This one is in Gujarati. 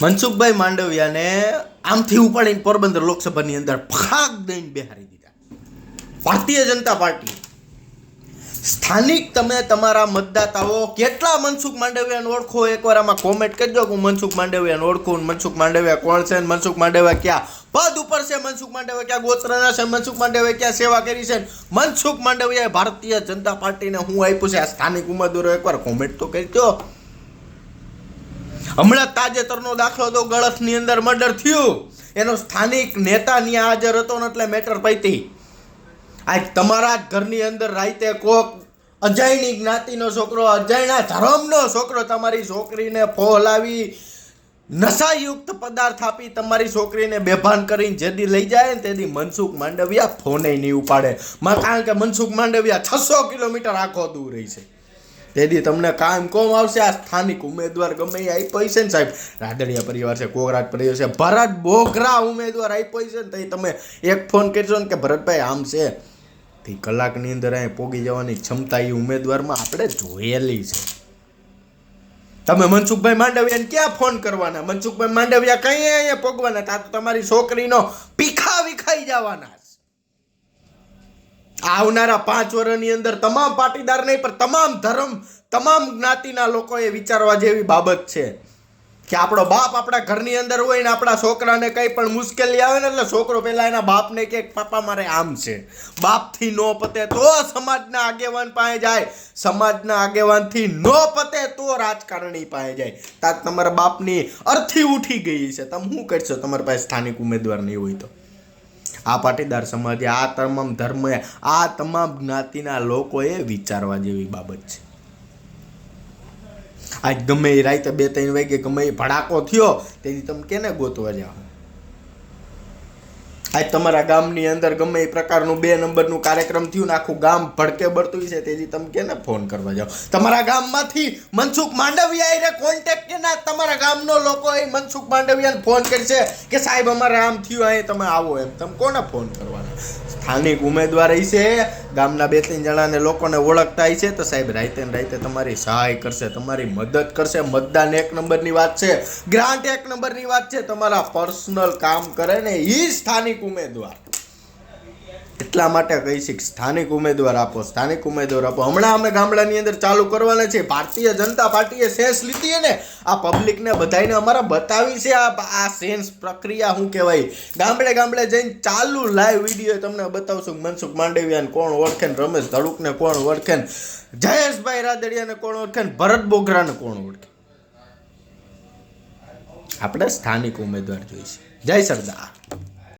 મનસુખભાઈ માંડવિયાને આમથી ઉપાડીને પોરબંદર લોકસભાની અંદર ફાક દઈને બેહારી દીધા. ભારતીય જનતા પાર્ટી. સ્થાનિક તમે તમારા મતદાતાઓ કેટલા મનસુખ માંડવિયાને ઓળખો? એકવાર આમાં કોમેન્ટ કરજો કે હું મનસુખ માંડવિયાને ઓળખું મનસુખ માંડવિયા કોણ છે મનસુખ માંડવિયા ક્યાં? પદ ઉપર છે મનસુખ માંડવિયા ક્યાં? ગોત્રના છે મનસુખ માંડવિયા ક્યાં સેવા કરી છે મનસુખ માંડવિયાએ ભારતીય જનતા પાર્ટીને હું આપ્યું છે આ સ્થાનિક ઉમેદવારો એકવાર કોમેન્ટ તો કરજો હમણાં તાજેતરનો દાખલો તો ગળથની અંદર મર્ડર થયું. એનો સ્થાનિક નેતા ત્યાં હાજર હતો ને એટલે મેટર પૈતી આ તમારા ઘરની અંદર રાતે કોક અજાયણી જ્ઞાતિનો છોકરો, અજાયણા ધર્મનો છોકરો તમારી છોકરીને ફોહલાવી નશાયુક્ત પદાર્થ આપી તમારી છોકરીને બેભાન કરીને જેદી લઈ જાય ને તેદી મનસુખ માંડવિયા ફોને નહીં ઉપાડે. કારણ કે મનસુખ માંડવિયા છસો કિલોમીટર આખો દૂર રહી છે. તેથી તમને કામ કોમ આવશે? આ સ્થાનિક ઉમેદવાર ગમે એ આપ્યો છે ને સાહેબ? રાદડિયા પરિવાર છે કોગરાટ પરિવાર છે, ભરત બોગરા ઉમેદવાર આપ્યો છે ને તો તમે એક ફોન કરશો ને કે ભરતભાઈ, આમ છે. તે કલાકની અંદર અહીં પોગી જવાની ક્ષમતા એ ઉમેદવારમાં આપણે જોયેલી છે. તમે મનસુખભાઈ માંડવિયાને ક્યાં ફોન કરવાના? મનસુખભાઈ માંડવિયા કઈ અહીંયા પોગવાના? તા તો તમારી છોકરીનો પીખા વિખાઈ જવાના. આવનારા પાંચ વર્ષની અંદર તમામ પાટીદાર નહીં, પણ તમામ ધર્મ, તમામ જ્ઞાતિના લોકોએ વિચારવા જેવી બાબત છે કે આપણો બાપ આપણા ઘરની અંદર હોય ને આપણા છોકરાને કંઈ પણ મુશ્કેલી આવે ને એટલે છોકરો પહેલા એના બાપને કે, પાપા, મારે આમ છે. બાપથી નો પતે તો સમાજના આગેવાન પાસે જાય. સમાજના આગેવાનથી નો પતે તો રાજકારણી પાસે જાય. તાત તમારા બાપની અર્થી ઉઠી ગઈ છે. તમે શું કરશો? તમારી પાસે સ્થાનિક ઉમેદવાર નહીં હોય તો. આ પાટીદાર સમાજે, આ તમામ ધર્મએ, આ તમામ જ્ઞાતિના લોકોએ વિચારવા જેવી બાબત છે. આજ ગમે એ રાતે બે ત્રણ વાગે ગમે એ ભડાકો થયો તેથી તમે કેને ગોતવા જાઓ? આજ તમારા ગામની અંદર ગમે એ પ્રકારનું બે નંબરનું કાર્યક્રમ થયું ને આખું ગામ ભડકે બળતું છે તેથી તમે કેને ફોન કરવા જાઓ? તમારા ગામમાંથી મનસુખ માંડવિયા એને કોન્ટેક્ટ કે ના? તમારા ગામનો લોકો એ મનસુખ માંડવિયાને ફોન કરશે કે સાહેબ, અમારે આમ થયું, અહીં તમે આવો એમ. તમે કોને ફોન કરવાના? સ્થાનિક ઉમેદવાર છે. ગામના બે ત્રણ જણાને લોકોને ઓળખતા છે. તો સાહેબ રાઈતે રાતે તમારી સહાય કરશે, તમારી મદદ કરશે. મતદાન એક નંબરની વાત છે. ગ્રાન્ટ એક નંબરની વાત છે. તમારા પર્સનલ કામ કરે ને ઈ સ્થાનિક ઉમેદવાર. એટલા માટે કહી છે કે સ્થાનિક ઉમેદવાર આપો, સ્થાનિક ઉમેદવાર આપો. હમણાં અમે ગામડાની અંદર ચાલુ કરવાના છે ભારતીય જનતા પાર્ટીએ સેન્સ લીધી ને આ પબ્લિકને બધાને અમારા બતાવી છે. આ આ સેન્સ પ્રક્રિયા શું કહેવાય? ગામડે ગામડે જઈને ચાલુ લાઈવ વીડિયો તમને બતાવશું. મનસુખ માંડવિયાને કોણ ઓળખે રમેશ ધડુકને કોણ ઓળખે જયેશભાઈ રાદડિયાને કોણ ઓળખે ને ભરત બોગરાને કોણ ઓળખે? આપણે સ્થાનિક ઉમેદવાર જોઈશે. જય સરદાર.